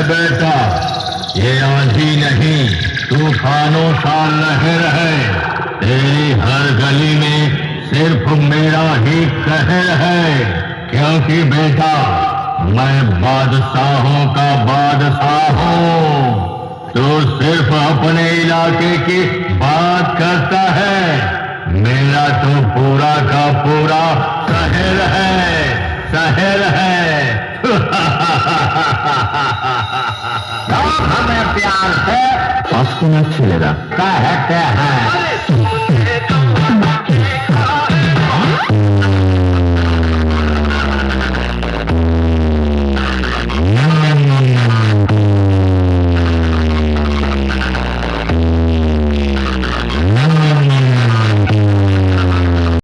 बेटा, ये आंधी नहीं, तूफानों का लहर है। तेरी हर गली में सिर्फ़ मेरा ही कहर है। क्योंकि बेटा, मैं बादशाहों का सिर्फ अपने इलाके की बात करता है मेरा तो पूरा का पूरा शहर है शहर है हमें प्यार से পাঁচকোনা ছেলেরা कहते हैं